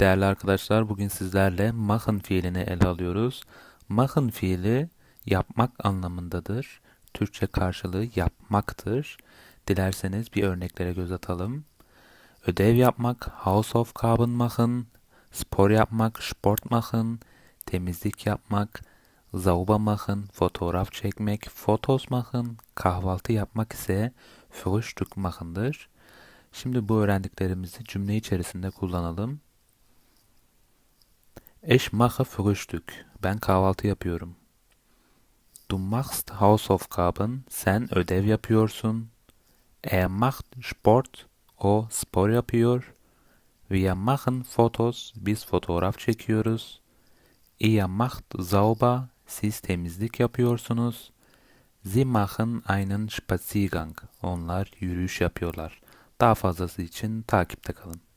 Değerli arkadaşlar, bugün sizlerle machen fiilini ele alıyoruz. Machen fiili yapmak anlamındadır. Türkçe karşılığı yapmaktır. Dilerseniz bir örneklere göz atalım. Ödev yapmak, Hausaufgaben machen, spor yapmak, Sport machen, temizlik yapmak, sauber machen, fotoğraf çekmek, fotos machen, kahvaltı yapmak ise Frühstück machen'dır. Şimdi bu öğrendiklerimizi cümle içerisinde kullanalım. Ich mache Frühstück. Ben kahvaltı yapıyorum. Du machst Hausaufgaben. Sen ödev yapıyorsun. Er macht Sport. O spor yapıyor. Wir machen Fotos. Biz fotoğraf çekiyoruz. Ihr macht sauber. Siz temizlik yapıyorsunuz. Sie machen einen Spaziergang. Onlar yürüyüş yapıyorlar. Daha fazlası için takipte kalın.